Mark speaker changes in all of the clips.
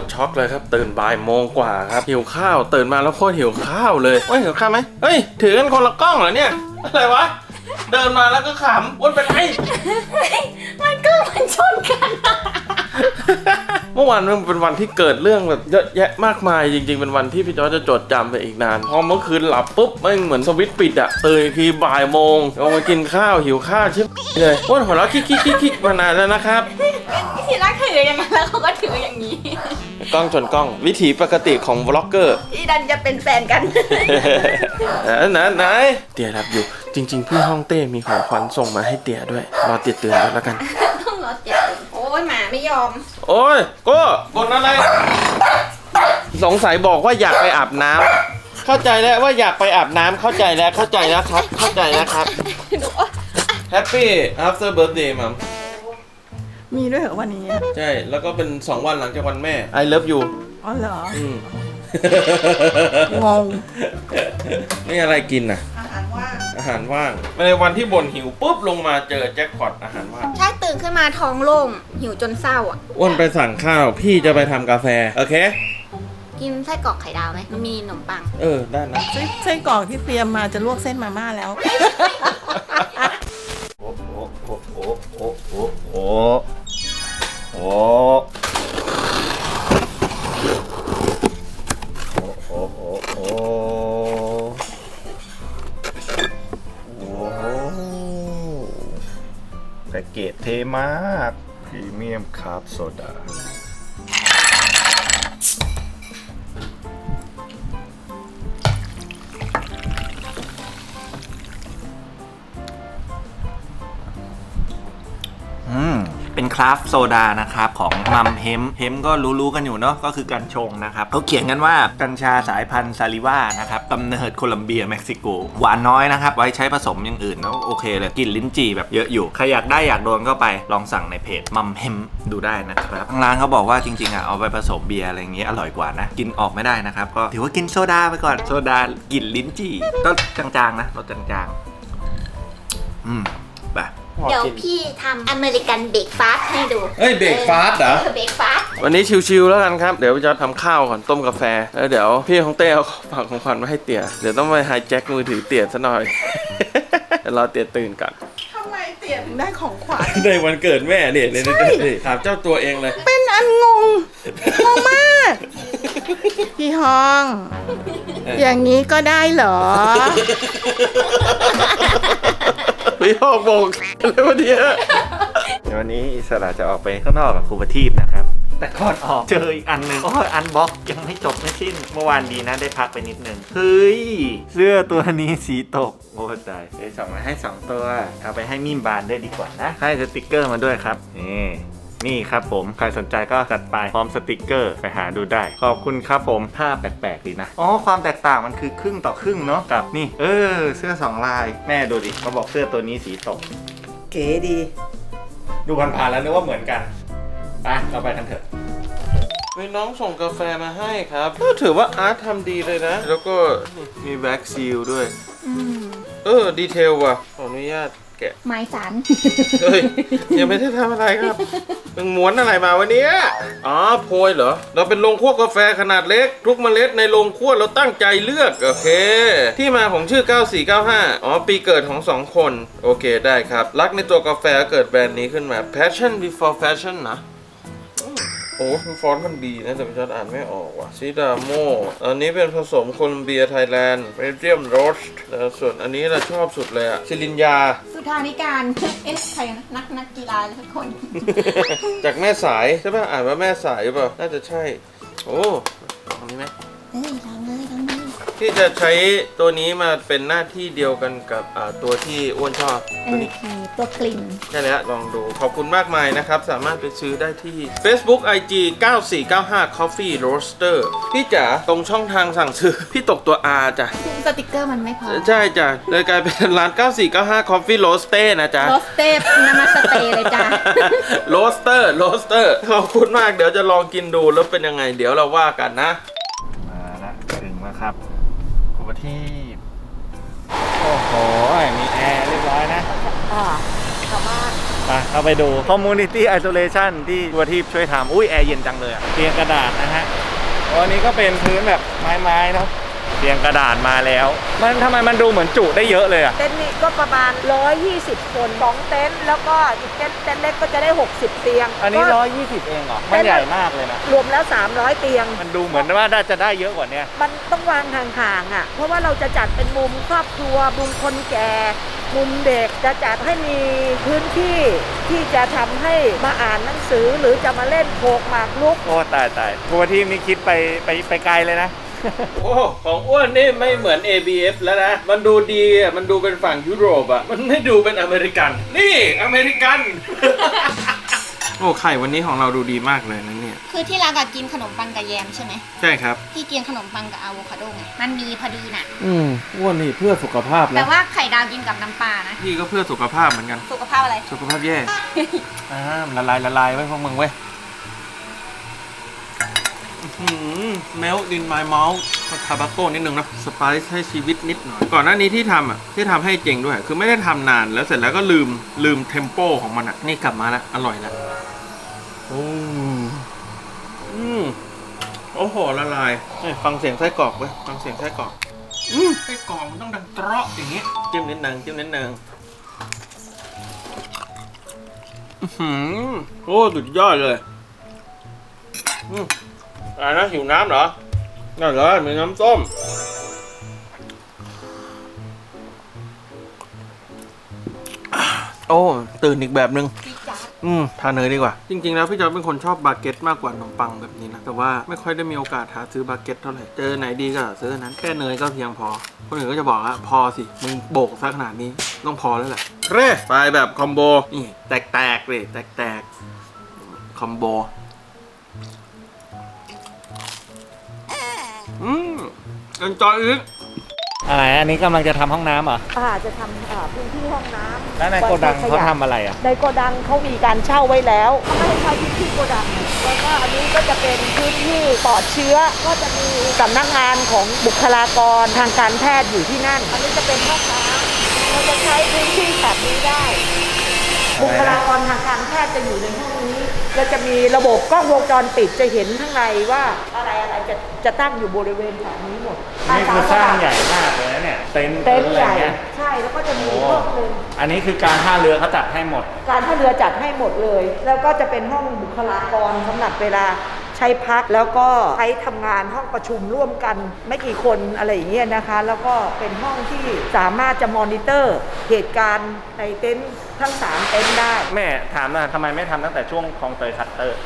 Speaker 1: ตรช็อกเลยครับ ตื่นบ่ายโมงกว่าครับ หิวข้าว ตื่นมาแล้วโคตรหิวข้าวเลยเฮ้ยหิวข้าวไหมเฮ้ย ถือกันคนละกล้องเหรอเนี่ย อะไรวะ เดินมาแล้วก็ขำวนไปไหน
Speaker 2: มันก็มันชนกันอะ
Speaker 1: เมื่อวานมันเป็นวันที่เกิดเรื่องแบบเยอะแยะมากมายจริง ๆ เป็นวันที่พี่จอจะจดจำไปอีกนาน พอเมื่อคืนหลับปุ๊บแม่เหมือนสวิตช์ปิดอะตื่นทีบ่ายโมงลงมากินข้าวหิวข้าวชิบเลยอ้วนหัวเราะคิกคิกคิกคิกมานานแล้วนะครับ
Speaker 2: ทีแรกถืออย่างนั้นแล้วเขาก็ถืออย่างนี้
Speaker 1: กล้องชนกล้อง วิถีปกติของบล็อกเกอร์
Speaker 2: ที่ดันจะเป็นแฟนกัน
Speaker 1: ไหนไหนเตียรับอยู่จริง ๆ พี่ห้องเต้มีของขวัญส่งมาให้เตียด้วยรอเตียเตือนกันแล้วกัน
Speaker 2: ยหมาไม่ยอม
Speaker 1: โอ้ยโก็บนอะไร สงสัยบอกว่าอยากไปอาบน้ำเข้าใจแล้วว่าอยากไปอาบน้ำเข้าใจแล้วเข้าใจแล้วครับ เข้าใจแล้วครับ
Speaker 2: ดูว่า
Speaker 1: Happy after birthday มัม
Speaker 3: มีด้วยเหรอวันนี้อะ
Speaker 1: ใช่ แล้วก็เป็น 2 วันหลังจากวันแม่ I love you
Speaker 3: อ๋อเหรอ
Speaker 1: อืม
Speaker 3: งง
Speaker 1: ไม่อะไรกินน่ะ
Speaker 3: อาหารว่าง
Speaker 1: อาหารว่างในวันที่บ่นหิวปุ๊บลงมาเจอแจ็คพอตอาหารว่าง
Speaker 2: ใช่ ตื่นขึ้นมาท้องโล่งหิวจนเศร้าอะ
Speaker 1: อ้วนไปสั่งข้าว พี่จะไปทำกาแฟ โอเค
Speaker 2: กินไส้กรอกไข่ดาวไหมมันมีขนมปัง
Speaker 1: เออ ได้นะ
Speaker 3: ไส้ไส้กรอกที่เตรียมมาจะลวกเส้นมาม่าแล้ว
Speaker 4: โอ้โหโอ้โหโอ้โหโอ้โหโอ้ มากพรีเมียมคาร์บโซดา ราฟโซดานะครับของมัมเฮมเฮมก็รู้ๆกันอยู่เนาะก็คือการชงนะครับเขาเขียนกันว่ากัญชาสายพันธุ์ซาลิว่านะครับกำเนิดโคลัมเบียเม็กซิโกหวานน้อยนะครับ ไว้ใช้ผสมอย่างอื่นแล้วโอเคเลยกลิ่นลิ้นจี่แบบเยอะอยู่ ใครอยากได้อยากโดนก็ไปลองสั่งในเพจมัมเฮมดูได้นะครับทางร้านเขาบอกว่าจริงๆอะเอาไปผสมเบียร์อะไรอย่างเงี้ยอร่อยกว่านะ กินออกไม่ได้นะครับ ก็ถือว่ากินโซดาไปก่อนโซดากลิ่นลิ้นจี่ก็จางๆนะรสจางๆอืม ไป
Speaker 2: เดี๋ยวพี่ทำอเมริกันเบรกฟาสต์ให้ดู
Speaker 1: เฮ้ย breakfast เหรอ
Speaker 2: เบรกฟาสต์
Speaker 1: วันนี้ชิวๆแล้วกันครับ เดี๋ยวจะทำข้าวก่อนต้มกาแฟ แล้วเดี๋ยวพี่ของเต้เอาฝากของขวัญมาให้เตี๋ย เดี๋ยวต้องไปไฮแจ็คมือถือเตี๋ยซะหน่อย เดี๋ยวรอเตี๋ยตื่นก่อน
Speaker 3: ทำไมเตี๋ยถึงได้ของขวัญ
Speaker 1: ในวันเกิดแม่เนี่ยเนี่ยเนี่ยถามเจ้าตัวเองเลย
Speaker 3: เป็นอันงง งงมาก พี่ห้อง อย่างนี้ก็ได้เหรอ
Speaker 1: พี่หอกบอกเลยวันเนี้ย
Speaker 4: เดี๋ยววันนี้อิสระจะออกไปข้างนอกกับครูประทีปนะครับ แต่ก่อนออกเจออีกอันหนึ่งโอ้ยอันบ็อกยังไม่จบไม่สิ้นเมื่อวานดีนะได้พักไปนิดนึงเฮ้ยเสื้อตัวนี้สีตกโอ้ตายเลยส่งมาให้2ตัวเอาไปให้มิมบานด้วยดีกว่านะให้สติกเกอร์มาด้วยครับนี่ นี่ครับผม ใครสนใจก็จัดไปพร้อมสติกเกอร์ไปหาดูได้ ขอบคุณครับผมภาพแปลกๆดีนะ อ๋อ ความแตกต่างมันคือครึ่งต่อครึ่งเนาะกับนี่ เออ เสื้อสองลาย แม่ดูดิเขาบอกเสื้อตัวนี้สีตก
Speaker 3: เก๋ดี
Speaker 4: ดูผ่านๆแล้วนึกว่าเหมือนกันไปเราไปกันเถอะ
Speaker 1: มีน้องส่งกาแฟมาให้ครับ ก็ถือว่าอาร์ตทำดีเลยนะ แล้วก็มีแบ็กซีลด้วย เออ ดีเทลว่ะ ขออนุญาต แกะ
Speaker 2: ไม้สัน
Speaker 1: เฮ้ยยังไม่ได้ทำอะไรครับมึงม้วนอะไรมาวันนี้อ๋อโพยเหรอ เราเป็นโรงคั่วกาแฟขนาดเล็ก ทุกเมล็ดในโรงคั่วเราตั้งใจเลือก โอเค ที่มาของชื่อ 9495 อ๋อ ปีเกิดของสองคน โอเคได้ครับ รักในตัวกาแฟเกิดแบรนด์นี้ขึ้นมา passion before fashion นะโอ้ฟอนต์มันดีนะแต่พี่จอร์ดอ่านไม่ออกว่ะซิดาโมอันนี้เป็นผสมโคลัมเบียไทยแลนด์เมเดียมโรสแล้วส่วนอันนี้เราชอบสุดเลยอะซิลินยา
Speaker 2: สุธานิการ เอ๊ะใครนะนักนักกีฬาทุกคน
Speaker 1: จากแม่สายใช่ป่ะอ่านว่าแม่สายหรือเปล่าน่าจะใช่ โอ้ตรงนี้ไหม
Speaker 2: เฮ้ยลองเลยลองเลย
Speaker 1: ที่จะใช้ตัวนี้มาเป็นหน้าที่เดียวกันกับอ่าตัวที่อ้วนชอบ
Speaker 2: เอ
Speaker 1: ตัว
Speaker 2: อ
Speaker 1: นี้
Speaker 2: คือตัวกลิ่น
Speaker 1: ใช่แล้วลองดูขอบคุณมากมายนะครับ สามารถไปซื้อได้ที่ Facebook IG 9495 Coffee Roaster พี่จ๋าตรงช่องทางสั่งซื้อ พี่ตกตัว R จ้ะ
Speaker 2: สติกเกอร์มันไม่พอ
Speaker 1: ใช่จ้ะ เลยกลายเป็นร้าน 9495 Coffee Roaster นะจ๊ะ
Speaker 2: โรสเต้นามาสเตย์เลยจ้า
Speaker 1: โรสเตอร์โรสเตอร์ขอบคุณมากเดี๋ยวจะลองกินดูแล้วเป็นยังไง เดี๋ยวเราว่ากันนะ
Speaker 4: โอ้โห มีแอร์เรียบร้อยนะ
Speaker 2: อ่าชาวบ้าน
Speaker 4: ไปไปเข้าไปดู Community Isolation ที่ตัวทีพช่วยทำอุ้ยแอร์เย็นจังเลยอะเตียงกระดาษนะฮะวันนี้ก็เป็นพื้นแบบไม้ๆเนาะ เตียงกระดาษมาแล้ว มันทำไมมันดูเหมือนจุได้เยอะเลยอะ
Speaker 5: เต็นท์นี้ก็ประมาณ 120 คนสองเต็นท์แล้วก็อีกเต็นท์เต็นท์เล็กก็จะได้ 60 เตียง
Speaker 4: อันนี้
Speaker 5: ก็
Speaker 4: ร้อยยี่สิบเองเหรอไม่ใหญ่มากเลยนะ
Speaker 5: รวมแล้ว 300 เตียง
Speaker 4: มันดูเหมือนว่าน่าจะได้เยอะกว่าเนี้ย
Speaker 5: มันต้องวางห่างๆอะ เพราะว่าเราจะจัดเป็นมุมครอบครัว มุมคนแก่ มุมเด็ก จะจัดให้มีพื้นที่ที่จะทำให้มาอ่านหนังสือหรือจะมาเล่นโขกหมากรุก
Speaker 4: โอ้ตายตายทัวร์ทีมนี้คิดไปไปไปไกลเลยนะ
Speaker 1: โอ้ของอ้วนนี่ไม่เหมือน ABF แล้วนะ มันดูดีอะ มันดูเป็นฝั่งยุโรปอะ มันไม่ดูเป็นอเมริกัน นี่อเมริกัน โอ้ไข่วันนี้ของเราดูดีมากเลยนะเนี่ย
Speaker 2: คือที่รักอะกินขนมปังกับแยมใช่ไหม
Speaker 1: ใช่ครับ
Speaker 2: พี่กินขนมปังกับอะโวคาโดไง มันมีพอดีน่ะ
Speaker 1: อืมอ้วนนี่เพื่อสุขภาพ
Speaker 2: แต่
Speaker 1: นะ
Speaker 2: ว่าไข่ดาวกินกับน้ำปลานะ
Speaker 1: พี่ก็เพื่อสุขภาพเหมือนกัน
Speaker 2: สุขภาพอะไร
Speaker 1: สุขภาพแย่อ่าละลายละลายไว้พวกมึงเว้ย เมลดินไมเมาส์ทาบาโก้นิดนึงนะสไปซ์ให้ชีวิตนิดหน่อยก่อนหน้านี้ที่ทำอะที่ทำให้เจ๋งด้วย คือไม่ได้ทำนานแล้วเสร็จแล้วก็ลืมลืมเทมโปของมันอะ นี่กลับมาแล้วอร่อยแล้วโอ้อืมโอ้โหละลายเอ้ยฟังเสียงไส้กรอกเว้ยฟังเสียงไส้กรอกอืมไส้กรอกมันต้องดังเตราะอย่างเงี้ยจิ้มนิดนึงจิ้มนิดนึงอื้อหือโอ้สุดยอดเลย อืม อะไรนะหิวน้ำเหรอนั่นเลยมีน้ำส้ม โอ้ ตื่นอีกแบบนึง
Speaker 2: พี่จ๊าด
Speaker 1: อืม ทานเนยดีกว่า จริง ๆ แล้วพี่จอยเป็นคนชอบบาเก็ตมากกว่าขนมปังแบบนี้นะ แต่ว่าไม่ค่อยได้มีโอกาสหาซื้อบาเก็ตเท่าไหร่ เจอไหนดีก็ซื้ออันนั้น แค่เนยก็เพียงพอ คนอื่นก็จะบอกว่าพอสิ มึงโบกซะขนาดนี้ ต้องพอแล้วแหละเร่ไปแบบคอมโบ นี่ แตกๆเลยแตกๆคอมโบ เอนจอยอีก
Speaker 4: อะไรอันนี้กำลังจะทำห้องน้ำเหรอ
Speaker 5: อาจะทำอ่าพื้นที่ห้องน้ำ
Speaker 4: แล้วในโกดังเขาทำอะไรอะ
Speaker 5: ในโกดังเขามีการเช่าไว้แล้วเขาไม่ให้ใช้พื้นที่โกดัง แล้วก็อันนี้ก็จะเป็นพื้นที่ปลอดเชื้อ ก็จะมีสำนักงานของบุคลากรทางการแพทย์อยู่ที่นั่น อันนี้จะเป็นห้องน้ำเราจะใช้พื้นที่แบบนี้ได้ บุคลากรทางการแพทย์จะอยู่ในห้องนี้เราจะมีระบบกล้องวงจรปิดจะเห็นข้างในว่าอะไรอะไรจะจะตั้งอยู่บริเวณแถบนี้หมด
Speaker 4: นี่คือสร้างใหญ่มากเลยนะเนี่ยเต็นท์
Speaker 5: เต็นท์
Speaker 4: อะไร
Speaker 5: ใหญ่
Speaker 4: เงี้ย
Speaker 5: ใช่แล้วก็จะมีอีกห้องหนึ่ง
Speaker 4: อันนี้คือการท่าเรือเขาจัดให้หมด
Speaker 5: การท่าเรือจัดให้หมดเลย แล้วก็จะเป็นห้องบุคลากรสำหรับเวลา ใช้พักแล้วก็ใช้ทำงานห้องประชุมร่วมกันไม่กี่คนอะไรอย่างเงี้ยนะคะ แล้วก็เป็นห้องที่สามารถจะมอนิเตอร์เหตุการณ์ในเต็นท์ทั้งสามเต็นท์ได้
Speaker 4: แม่ถามนะทำไมไม่ทำตั้งแต่ช่วงคลองเตยคัตเตอร์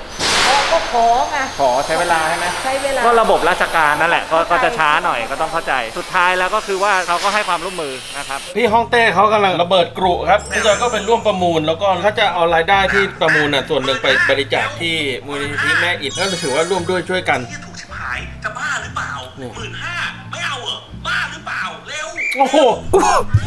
Speaker 5: ก็ขอไง
Speaker 4: ขอใช้เวลาใช่ไหม
Speaker 5: ใช้เวลา
Speaker 4: ก็ระบบราชการนั่นแหละก็
Speaker 5: เข้าใจ
Speaker 4: ก็จะช้าหน่อยก็ต้องเข้าใจ สุดท้ายแล้วก็คือว่าเขาก็ให้ความร่วมมือนะครับ
Speaker 1: พี่ฮ่องเต้เขากำลังระเบิดกรุครับพี่จอยก็เป็นร่วมประมูล แล้วก็เขาจะเอารายได้ที่ประมูลน่ะส่วนหนึ่งไปบริจาคที่มูลนิธิแม่อิฐก็ถือว่าร่วมด้วยช่วยกัน
Speaker 6: ที่ถูกชิบหายจะบ้าหรือเปล่า
Speaker 1: นี่
Speaker 6: หมื่นห้า
Speaker 1: โอ้โหกู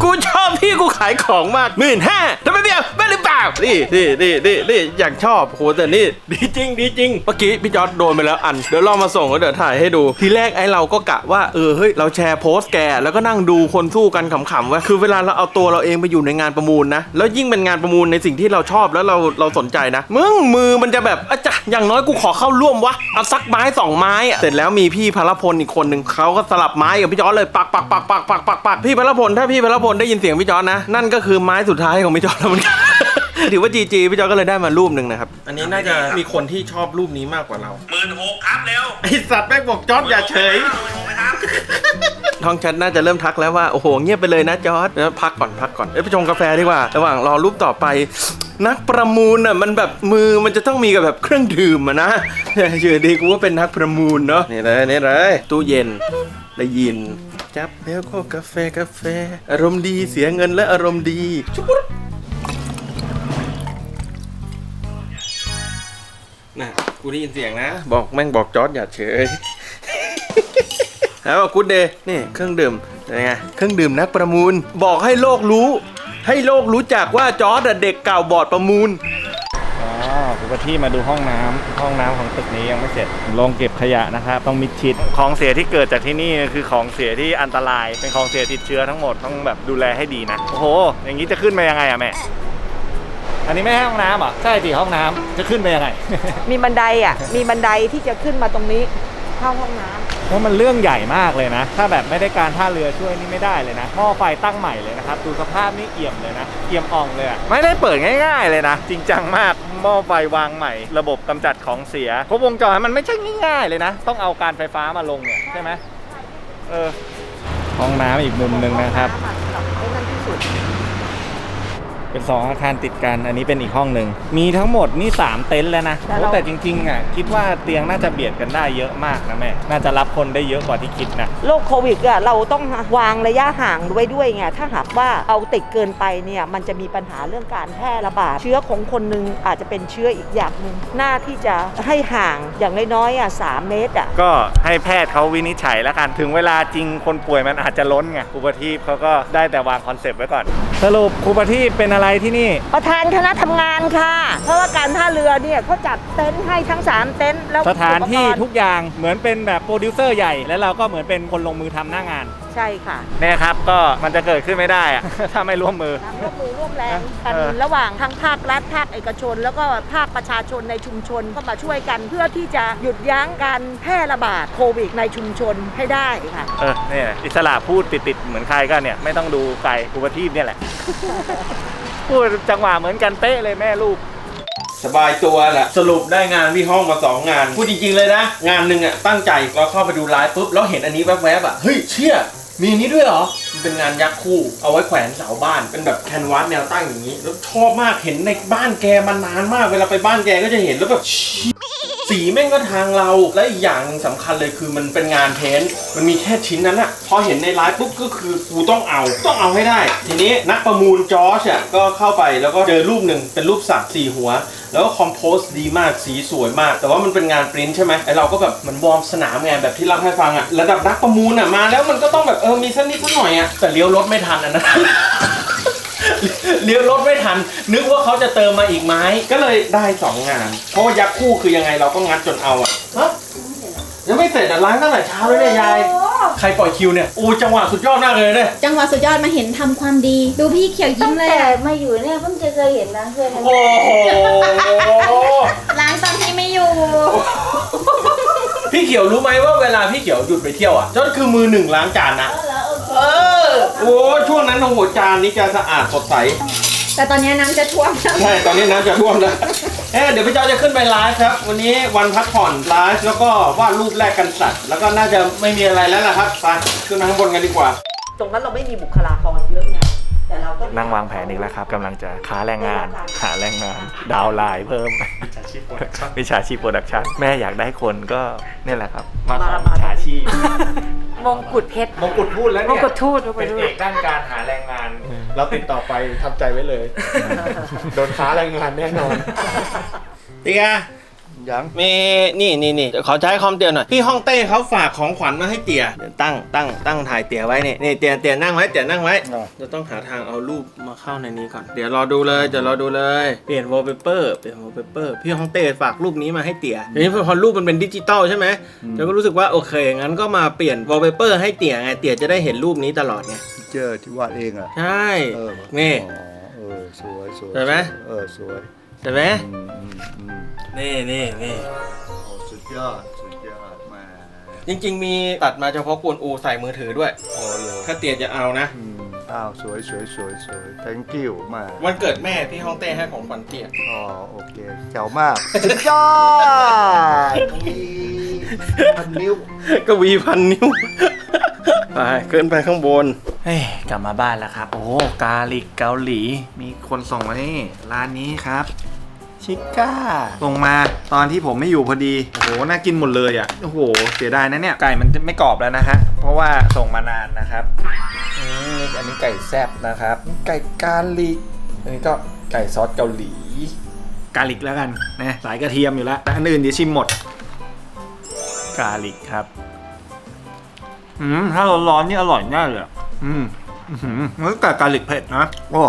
Speaker 1: กูชอบพี่กูขายของมากหมื่นห้าทำไมเบี้ยแม่หรือเปล่านี่นี่นี่นี่นี่อยากชอบโหแต่นี่ดีจริงดีจริงเมื่อกี้พี่จอร์ดโดนไปแล้วอัน เดี๋ยวเรามาส่งแล้วเดี๋ยวถ่ายให้ดู ทีแรกไอ้เราก็กะว่าเออเฮ้ยเราแชร์โพสต์แกแล้วก็นั่งดูคนสู้กันขำๆไว้คือเวลาเราเอาตัวเราเองไปอยู่ในงานประมูลนะ แล้วยิ่งเป็นงานประมูลในสิ่งที่เราชอบแล้วเราเราสนใจนะมึงมือมันจะแบบอาจารอย่างน้อยกูขอเข้าร่วมวะเอาสักไม้สองไม้อะเสร็จแล้วมีพี่พลพลอีกคนหนึ่งเขาก็สลับไม้กับพี่จอร์ดเลยปักปักปักปักปักปักปักพี่พลพลถ้าพี่พลพลได้ยินเสียงพี่จอร์ดนะ นั่นก็คือไม้สุดท้ายของพี่จอร์ดแล้วเหมือนกัน ถือว่าจีจีพี่จอร์ดก็เลยได้มารูปหนึ่งนะครับ อันนี้น่าจะมีคนที่ชอบรูปนี้มากกว่าเรา
Speaker 6: หมื่นหกครับเร็ว
Speaker 1: ไอสัตว์แม่งบอกจอร์ดอย่าเฉย
Speaker 6: หมื่นหกไหมครับ
Speaker 1: ท้องแชทน่าจะเริ่มทักแล้วว่า โอ้โห เงียบไปเลยนะจอร์ดแล้วพักก่อนพักก่อนเอ้ยไปชงกาแฟดีกว่า ระหว่างรอรูปต่อไป นักประมูลอะมันแบบมือมันจะต้องมีกับแบบเครื่องดื่มอะนะชื่อดีกูว่าเป็นนักประมูลเนาะนี่เลยนี่เลยตู้เย็นได้ยิน จับแล้วก็กาแฟกาแฟ อารมณ์ดีเสียเงินและอารมณ์ดีชุบปุ๊บน่ะกูได้ยินเสียงนะ บอกแม่งบอกจอร์ดอย่าเฉยแล้วกูเดย์นี่เครื่องดื่มยังไงเครื่องดื่มนักประมูล บอกให้โลกรู้ ให้โลกรู้จักว่าจอร์ดอะเด็กเก่าบอร์ดประมูล
Speaker 4: อ๋อ คุณประที่มาดูห้องน้ำห้องน้ำของตึกนี้ยังไม่เสร็จลงเก็บขยะนะครับต้องมิดชิด ของเสียที่เกิดจากที่นี่คือของเสียที่อันตราย เป็นของเสียติดเชื้อทั้งหมดต้องแบบดูแลให้ดีนะ โอ้โห อย่างนี้จะขึ้นมายังไงอะแม่อันนี้ไม่ให้ห้องน้ำอะใช่สิห้องน้ำจะขึ้นไปยังไง
Speaker 5: มีบันไดอะ มีบันไดที่จะขึ้นมาตรงนี้ เข้าห้องน้ำ
Speaker 4: เพราะมันเรื่องใหญ่มากเลยนะ ถ้าแบบไม่ได้การท่าเรือช่วยนี่ไม่ได้เลยนะหม้อไฟตั้งใหม่เลยนะครับดูสภาพนี่เอี่ยมเลยนะเอี่ยมอ่องเลยอะไม่ได้เปิดง่าย ๆ เลยนะ จริงจังมากหม้อไฟวางใหม่ ระบบกำจัดของเสียครบวงจรมันไม่ใช่ง่าย ๆ เลยนะ ต้องเอาการไฟฟ้ามาลงเนี่ยใช่ไหมเออห้องน้ำอีกมุมหนึ่งนะครับ
Speaker 5: ไอ้นั่นที่สุด
Speaker 4: เป็นสองอาคารติดกัน อันนี้เป็นอีกห้องหนึ่ง มีทั้งหมดนี่ 3 เต็นท์แล้วนะ
Speaker 5: แต่
Speaker 4: โอ้
Speaker 5: เรา
Speaker 4: แต่จริงๆอะคิดว่าเตียงน่าจะเบียดกันได้เยอะมากนะแม่ น่าจะรับคนได้เยอะกว่าที่คิดนะ
Speaker 5: โรคโควิดอะเราต้องวางระยะห่างไว้ด้วยไงถ้าหากว่าเอาติดเกินไปเนี่ยมันจะมีปัญหาเรื่องการแพร่ระบาดเชื้อของคนหนึ่งอาจจะเป็นเชื้ออีกอย่างหนึ่งหน้าที่จะให้ห่างอย่างน้อยๆอะสามเมตรอะ
Speaker 4: ก็ให้แพทย์เขาวินิจฉัยแล้วกัน ถึงเวลาจริงคนป่วยมันอาจจะล้นไงครูประทีปเขาก็ได้แต่วางคอนเซปต์ไว้ก่อน สรุปครูประทีปเป็นอะไรที่นี่
Speaker 5: ประธานคณะทำงานค่ะ เพราะว่าการท่าเรือเนี่ยเขาจัดเต็นท์ให้ทั้ง 3 เต็นท์แล้ว
Speaker 4: สถานที่
Speaker 5: อุปกรณ์
Speaker 4: ทุกอย่างเหมือนเป็นแบบโปรดิวเซอร์ใหญ่ แล้วเราก็เหมือนเป็นคนลงมือทำหน้างาน
Speaker 5: ใช่ค่ะ
Speaker 4: เนี่ยครับก็มันจะเกิดขึ้นไม่ได้อะ ถ้าไม่ร่วมมือ
Speaker 5: ร่วมมือร่วมแรงกัน
Speaker 4: เออ
Speaker 5: ระหว่างทั้งภาครัฐภาคเอกชน แล้วก็ภาคประชาชนในชุมชนก็มาช่วยกันเพื่อที่จะหยุดยั้งการแพร่ระบาดโควิดในชุมชนให้ได้ค่ะ
Speaker 4: เออเนี่ยอิสระพูดติดๆเหมือนใครก็เนี่ยไม่ต้องดูไกลครูประทีปเนี่ยแหละ พูดจังหวะเหมือนกันเป๊ะเลยแม่ลูก
Speaker 1: สบายตัวแหละสรุปได้งานที่ห้องมาสองงานพูดจริงๆเลยนะ งานหนึ่งอะตั้งใจเราเข้าไปดูไลฟ์ปุ๊บแล้วเห็นอันนี้แวบๆอะเฮ้ยเชี่ย มีอันนี้ด้วยเหรอ มันเป็นงานยักษ์คู่ เอาไว้แขวนเสาบ้าน เป็นแบบแคนวาสแนวตั้งอย่างนี้ แล้วชอบมาก เห็นในบ้านแกมานานมาก เวลาไปบ้านแกก็จะเห็นแล้วแบบ สีแม่งก็ทางเราและอีกอย่างหนึ่งสำคัญเลยคือมันเป็นงานเพ้นท์มันมีแค่ชิ้นนั้นอะพอเห็นในไลฟ์ปุ๊บก็คือกูต้องเอาต้องเอาให้ได้ ทีนี้นักประมูลจอร์จอะก็เข้าไปแล้วก็เจอรูปหนึ่งเป็นรูปสัตว์สี่หัว แล้วก็คอมโพสดีมากสีสวยมาก แต่ว่ามันเป็นงานปริ้นท์ใช่ไหมไอเราก็แบบเหมันวอร์มสนามไงแบบที่เล่าให้ฟังอะระดับนักประมูลอะมาแล้วมันก็ต้องแบบเออมีสักนิดสักหน่อยอะแต่เลี้ยวรถไม่ทันอันนั้น เลี้ยวรถไม่ทัน นึกว่าเขาจะเติมมาอีกไหมก็เลยได้สองงาน เพราะว่ายักษ์คู่คือยังไงเราก็งัดจนเอาอะฮะยังไม่เสร็จอะล้างตั้งแต่เช้าเลยเนี่ยยาย ใครปล่อยคิวเนี่ยโอ้จังหวะสุดยอดมากเลยเนี่ย
Speaker 2: จังหวะสุดยอดมาเห็นทำความดี ดูพี่เขียวยิ้
Speaker 7: ตั้
Speaker 2: ม
Speaker 7: ง
Speaker 2: เลย
Speaker 7: แต่
Speaker 2: อะ
Speaker 7: มาอยู่เนี่ยเพิ่งจะเคยเห็นร้านเพื่อน
Speaker 1: โอ้โห
Speaker 2: ล้างตอนที่ไม่อยู่
Speaker 1: พี่เขียวรู้ไหมว่าเวลาพี่เขียวหยุดไปเที่ยวอะจนคือมือหนึ่งล้างจานนะ เออ โอ้ช่วงนั้นโอ้โหจานนี้จะสะอาดสดใส
Speaker 2: แต่ตอนนี้น้ำจะท่วมแล้ว
Speaker 1: ใช่ตอนนี้น้ำจะท่วมแล้วเอ๊ะเดี๋ยวพี่เจ้าจะขึ้นไปไลฟ์ครับ วันนี้วันพักผ่อนไลฟ์แล้วก็วาดรูปแรกกันสัตว์ แล้วก็น่าจะไม่มีอะไรแล้วล่ะครับไปขึ้นมาข้างบนกันดีกว่า
Speaker 5: ตรงนั้นเราไม่มีบุคลากรเยอะไง แต่เราก็
Speaker 4: นั่งวางแผนอีกแล้วครับกำลังจะค้าแรงงาน หาแรงงาน ดาวน์ไลน์เพิ่มวิชาชีพโปรดักชั่น วิชาชีพโปรดักชั่นแม่อยากได้คนก็เนี่ยแหละครับ มาขอวิชาชีพ
Speaker 7: มงกุฎเพชร
Speaker 4: มงกุฎพูดแล้ว
Speaker 7: ม
Speaker 4: เนี่
Speaker 7: ง
Speaker 4: ย
Speaker 7: กุฎทูตไป
Speaker 4: เป็น
Speaker 7: ด้ว
Speaker 4: เอยกด้านการหาแรงงาน
Speaker 8: เราติดต่อไปทำใจไว้เลย โดนค้าแรงงานแน่นอน
Speaker 1: พี่กา
Speaker 8: ยัง
Speaker 1: มีนี่นี่นี่เดี๋ยวขอใช้คอมเตียหน่อย พี่ฮ่องเต้เขาฝากของขวัญมาให้เตี่ยเดี๋ยวตั้งตั้งตั้งถ่ายเตี่ยไว้นี่นี่เตี่ยเตี่ยนั่งไว้เตี่ยนั่งไว้
Speaker 8: อ่า
Speaker 1: จะต้องหาทางเอารูปมาเข้าในนี้ก่อน เดี๋ยวรอดูเลยเดี๋ยวรอดูเลยเปลี่ยน wallpaper เปลี่ยน wallpaper พี่ฮ่องเต้ฝากรูปนี้มาให้เตี่ยทีนี้พอรูปมันเป็นดิจิตอลใช่ไหมเราก็รู้สึกว่าโอเคงั้นก็มาเปลี่ยน wallpaper ให้เตี่ยไงเตี่ยจะได้เห็นรูปนี้ตลอดไง
Speaker 8: เจอที่วาดเองอะ
Speaker 1: ใช่
Speaker 8: เออ
Speaker 1: นี่
Speaker 8: อ๋อเออสวยสวย
Speaker 1: เห็นไหม
Speaker 8: เออสวย
Speaker 1: เห็นไหม
Speaker 8: อืมอืมอืม
Speaker 1: นี่นี่นี่
Speaker 8: โอ้สุดยอด สุดยอดมาก
Speaker 1: จริง ๆ มีตัดมาเฉพาะกวนอูใส่มือถือด้วย
Speaker 8: โอ้เลย
Speaker 1: ถ้าเตี่ยจะเอานะ
Speaker 8: อืมอ้าวสวยสวยสวยสวย thank you มาก
Speaker 1: วันเกิดแม่พี่ฮ่องเต้ให้ของขวัญเตี่ย
Speaker 8: อ๋อโอเคเจ๋วมาก สุดยอดพันนิ้ว
Speaker 1: ก็วีพันนิ้ว ไปขึ้นไปข้างบน
Speaker 4: เฮ้ยกลับมาบ้านแล้วครับ โอ้กาลิกเกาหลี มีคนส่งมานี่ร้านนี้ครับ ชิก้า ส่งมาตอนที่ผมไม่อยู่พอดี โอ้โห น่ากินหมดเลยอะ โอ้โห เสียดายนะเนี่ย ไก่มันจะไม่กรอบแล้วนะฮะ เพราะว่าส่งมานานนะครับอืมอันนี้ไก่แซบนะครับ ไก่กาลิก อันนี้ก็ไก่ซอสเกาหลี กาลิกแล้วกันนะ สายกระเทียมอยู่แล้ว แต่อันอื่นเดี๋ยวชิมหมด กาลิกครับ อืมถ้าร้อนๆนี่อร่อยแน่เลยอืมอือหือมันก็กาลิกเผ็ดนะ โอ้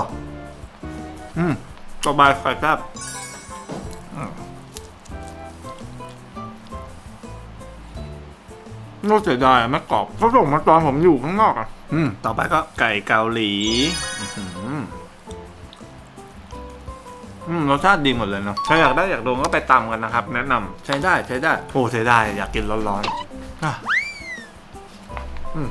Speaker 4: อืมสบายไฟครับอืมน่าเสียดายไม่กรอบเขาส่งมาตอนผมอยู่ข้างนอกอะ อืม ต่อไปก็ไก่เกาหลีอืมรสชาติดีหมดเลยเนาะใครอยากได้อยากโดนก็ไปตำกันนะครับ แนะนำใช้ได้ใช้ได้ โอ้ใช้ได้อยากกินร้อนๆ อะอืม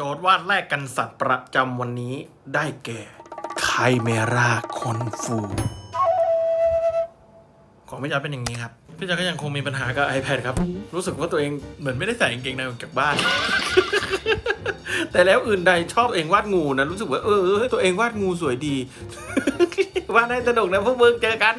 Speaker 1: จทย์วาดแรกกันสัตว์ประจำวันนี้ได้แก่ ไคเมราคอนฟู ของพี่จ๋าเป็นอย่างนี้ครับ พี่จ๋าก็ยังคงมีปัญหากับ iPad ครับ รู้สึกว่าตัวเองเหมือนไม่ได้ใส่กางเกงในออกจากบ้าน แต่แล้วอื่นใดชอบเองวาดงูนะ รู้สึกว่าเออ ตัวเองวาดงูสวยดี วาดให้สนุกนะพวกมึงเจอกัน